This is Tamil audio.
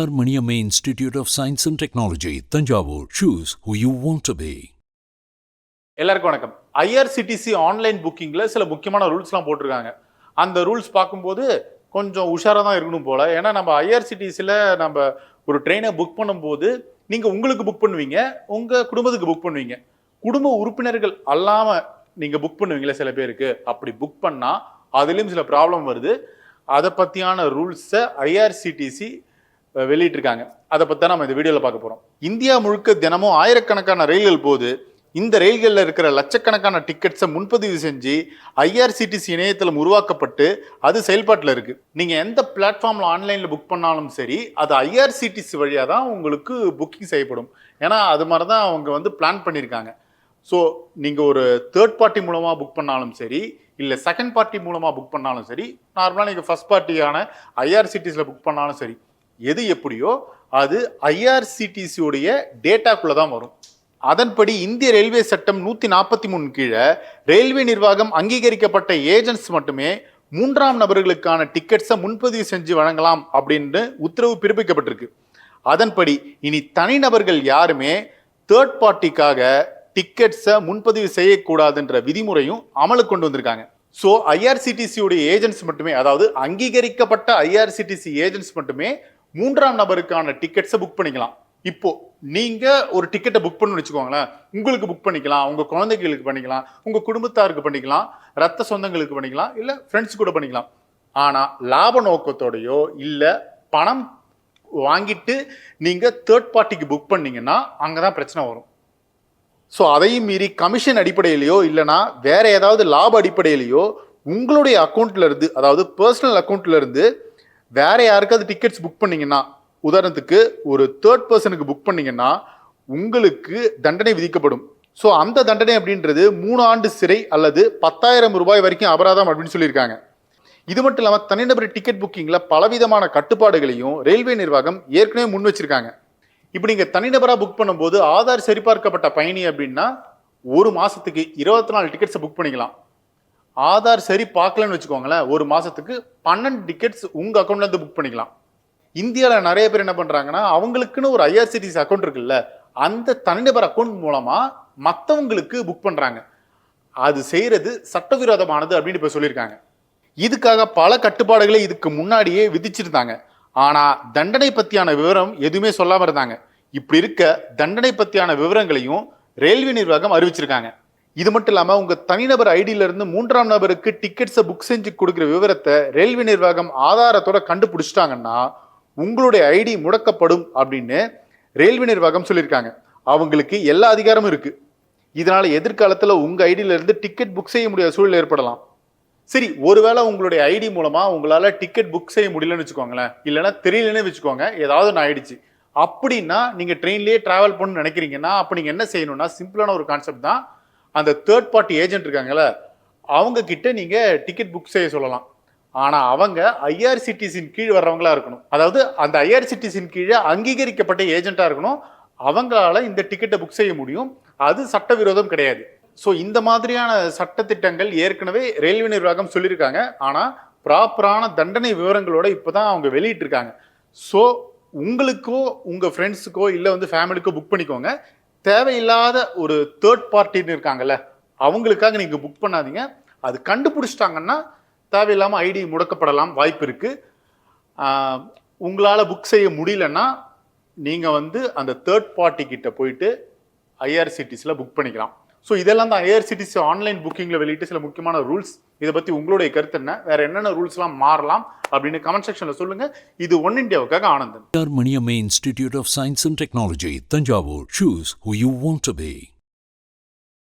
R Maniammai Institute of Science and Technology Thanjavur. Choose who you want to be எல்லாருக்கும் வணக்கம். ஐஆர்சிடிசி ஆன்லைன் புக்கிங்கில் சில முக்கியமான ரூல்ஸ்லாம் போட்டிருக்காங்க. அந்த ரூல்ஸ் பார்க்கும்போது கொஞ்சம் உஷாராக தான் இருக்கணும் போல். ஏன்னா நம்ம ஐஆர்சிடிசியில் நம்ம ஒரு ட்ரெயினை புக் பண்ணும்போது நீங்கள் உங்களுக்கு புக் பண்ணுவீங்க உங்கள் குடும்பத்துக்கு புக் பண்ணுவீங்க. குடும்ப உறுப்பினர்கள் அல்லாமல் நீங்கள் புக் பண்ணுவீங்களே சில பேருக்கு. அப்படி புக் பண்ணால் அதுலேயும் சில ப்ராப்ளம் வருது. அதை பற்றியான ரூல்ஸை ஐஆர்சிடிசி வெளியிட்டிருக்காங்க. அதை பற்றி நம்ம இந்த வீடியோவில் பார்க்க போகிறோம் இந்தியா முழுக்க தினமும் ஆயிரக்கணக்கான ரயில்கள் போகுது. இந்த ரயில்களில் இருக்கிற லட்சக்கணக்கான டிக்கெட்ஸை முன்பதிவு செஞ்சு ஐஆர்சிடிசி இணையதளம் உருவாக்கப்பட்டு அது செயல்பாட்டில் இருக்குது நீங்கள் எந்த பிளாட்ஃபார்மில் ஆன்லைனில் புக் பண்ணாலும் சரி அது ஐஆர்சிடிசி வழியாக தான் உங்களுக்கு புக்கிங் செய்யப்படும். ஏன்னா அது மாதிரி தான் அவங்க வந்து பிளான் பண்ணியிருக்காங்க. ஸோ நீங்கள் ஒரு தேர்ட் பார்ட்டி மூலமாக புக் பண்ணாலும் சரி இல்லை செகண்ட் பார்ட்டி மூலமாக புக் பண்ணாலும் சரி நார்மலாக நீங்கள் ஃபஸ்ட் பார்ட்டியான ஐஆர்சிடிஸில் புக் பண்ணாலும் சரி எது எப்படியோ அது ஐஆர்சிடிசியோடைய டேட்டாக்குள்ளே தான் வரும். அதன்படி இந்திய ரயில்வே சட்டம் நூற்றி நாற்பத்தி மூணு கீழே ரயில்வே நிர்வாகம் அங்கீகரிக்கப்பட்ட ஏஜென்ட்ஸ் மட்டுமே மூன்றாம் நபர்களுக்கான டிக்கெட்ஸை முன்பதிவு செஞ்சு வழங்கலாம் அப்படின்னு உத்தரவு பிறப்பிக்கப்பட்டிருக்கு. அதன்படி இனி தனிநபர்கள் யாருமே தேர்ட் பார்ட்டிக்காக டிக்கெட்ஸை முன்பதிவு செய்யக்கூடாதுன்ற விதிமுறையும் அமலுக்கு கொண்டு வந்திருக்காங்க. ஸோ ஐஆர்சிடிசியுடைய ஏஜென்ட்ஸ் மட்டுமே அதாவது அங்கீகரிக்கப்பட்ட ஐஆர்சிடிசி ஏஜென்ட்ஸ் மட்டுமே மூன்றாம் நபருக்கான டிக்கெட்ஸை புக் பண்ணிக்கலாம். இப்போ நீங்க ஒரு டிக்கெட்டை புக் பண்ணு வச்சுக்கோங்களேன். உங்களுக்கு புக் பண்ணிக்கலாம் உங்க குழந்தைகளுக்கு பண்ணிக்கலாம் உங்க குடும்பத்தாருக்கு பண்ணிக்கலாம் ரத்த சொந்தங்களுக்கு பண்ணிக்கலாம் இல்ல ஃப்ரெண்ட்ஸ் கூட பண்ணிக்கலாம். ஆனா லாப நோக்கத்தோடையோ இல்ல பணம் வாங்கிட்டு நீங்க தேர்ட் பார்ட்டிக்கு புக் பண்ணீங்கன்னா அங்கதான் பிரச்சனை வரும். ஸோ அதையும் மீறி கமிஷன் அடிப்படையிலையோ இல்லைனா வேற ஏதாவது லாப அடிப்படையிலையோ உங்களுடைய அக்கௌண்ட்ல இருந்து அதாவது பர்சனல் அக்கௌண்ட்ல இருந்து வேற யாருக்காவது டிக்கெட்ஸ் புக் பண்ணீங்கன்னா உதாரணத்துக்கு ஒரு தேர்ட் பர்சனுக்கு புக் பண்ணீங்கன்னா உங்களுக்கு தண்டனை விதிக்கப்படும். ஸோ அந்த தண்டனை அப்படின்றது மூணு ஆண்டு சிறை அல்லது பத்தாயிரம் ரூபாய் வரைக்கும் அபராதம் அப்படின்னு சொல்லியிருக்காங்க. இது மட்டும் இல்லாமல் தனிநபர் டிக்கெட் புக்கிங்கில் பலவிதமான கட்டுப்பாடுகளையும் ரயில்வே நிர்வாகம் ஏற்கனவே முன் வச்சிருக்காங்க. இப்போ நீங்கள் தனிநபராக புக் பண்ணும்போது ஆதார் சரிபார்க்கப்பட்ட பயணி அப்படின்னா ஒரு மாதத்துக்கு இருபத்தி நாலு டிக்கெட்ஸை புக் பண்ணிக்கலாம். ஆதார் சரி பார்க்கலன்னு வச்சுக்கோங்களேன் ஒரு மாதத்துக்கு பன்னெண்டு டிக்கெட்ஸ் உங்கள் அக்கௌண்ட்லேருந்து புக் பண்ணிக்கலாம். இந்தியாவில் நிறைய பேர் என்ன பண்ணுறாங்கன்னா அவங்களுக்குன்னு ஒரு ஐஆர்சிடிசி அக்கௌண்ட் இருக்குல்ல அந்த தனிநபர் அக்கௌண்ட் மூலமாக மற்றவங்களுக்கு புக் பண்ணுறாங்க அது செய்கிறது சட்டவிரோதமானது அப்படின்னு இப்போ சொல்லியிருக்காங்க. இதுக்காக பல கட்டுப்பாடுகளை இதுக்கு முன்னாடியே விதிச்சிருந்தாங்க. ஆனால் தண்டனை பற்றியான விவரம் எதுவுமே சொல்லாமல் இருந்தாங்க. இப்படி இருக்க தண்டனை பற்றியான விவரங்களையும் ரயில்வே நிர்வாகம் அறிவிச்சிருக்காங்க. இது மட்டும் இல்லாமல் உங்கள் தனிநபர் ஐடியிலிருந்து மூன்றாம் நபருக்கு டிக்கெட்ஸை புக் செஞ்சு கொடுக்குற விவரத்தை ரயில்வே நிர்வாகம் ஆதாரத்தோட கண்டுபிடிச்சிட்டாங்கன்னா உங்களுடைய ஐடி முடக்கப்படும் அப்படின்னு ரயில்வே நிர்வாகம் சொல்லியிருக்காங்க. அவங்களுக்கு எல்லா அதிகாரமும் இருக்குது இதனால் எதிர்காலத்தில் உங்கள் ஐடியிலேருந்து டிக்கெட் புக் செய்ய முடியாத சூழல் ஏற்படலாம். சரி ஒருவேளை உங்களுடைய ஐடி மூலமாக உங்களால் டிக்கெட் புக் செய்ய முடியலன்னு வச்சுக்கோங்களேன். இல்லைனா தெரியலன்னு வச்சுக்கோங்க ஏதாவது ஒன்று ஆயிடுச்சு. அப்படின்னா நீங்கள் ட்ரெயின்லேயே ட்ராவல் பண்ணணும்னு நினைக்கிறீங்கன்னா அப்போ நீங்கள் என்ன செய்யணும்னா சிம்பிளான ஒரு கான்செப்ட் தான். அந்த தேர்ட் பார்ட்டி ஏஜென்ட் இருக்காங்கல்ல அவங்க கிட்ட நீங்கள் டிக்கெட் புக் செய்ய சொல்லலாம். ஆனால் அவங்க ஐஆர்சிடிசின் கீழ் வர்றவங்களா இருக்கணும். அதாவது அந்த ஐஆர்சிடிசின் கீழே அங்கீகரிக்கப்பட்ட ஏஜென்ட்டாக இருக்கணும். அவங்களால இந்த டிக்கெட்டை புக் செய்ய முடியும். அது சட்டவிரோதம் கிடையாது. ஸோ இந்த மாதிரியான சட்டத்திட்டங்கள் ஏற்கனவே ரயில்வே நிர்வாகம் சொல்லியிருக்காங்க. ஆனால் ப்ராப்பரான தண்டனை விவரங்களோட இப்போ தான் அவங்க வெளியிட்டிருக்காங்க. ஸோ உங்களுக்கோ உங்கள் ஃப்ரெண்ட்ஸுக்கோ இல்லை வந்து ஃபேமிலிக்கோ புக் பண்ணிக்கோங்க. தேவையில்லாத ஒரு தேர்ட் பார்ட்டின்னு இருக்காங்கல்ல அவங்களுக்காக நீங்கள் புக் பண்ணாதீங்க. அது கண்டுபிடிச்சிட்டாங்கன்னா தேவையில்லாமல் ஐடி முடக்கப்படலாம் வாய்ப்பு இருக்குது உங்களால் புக் செய்ய முடியலன்னா நீங்கள் வந்து அந்த தேர்ட் பார்ட்டி கிட்ட போயிட்டு ஐஆர்சிடிஸில் புக் பண்ணிக்கலாம். ஸோ இதெல்லாம் தான் ஏஆர்சிடிசி ஆன்லைன் புக்கிங்கில் வெளியிட்டு சில முக்கியமான ரூல்ஸ் இதை பற்றி உங்களுடைய கருத்து என்ன? வேற என்னென்ன ரூல்ஸ்லாம் மாறலாம் அப்படின்னு கமெண்ட் செக்ஷனில் சொல்லுங்கள் இது ஒன் இந்தியாவுக்காக Anandan. Maniammai Institute of Science and Technology Thanjavur choose who you want to be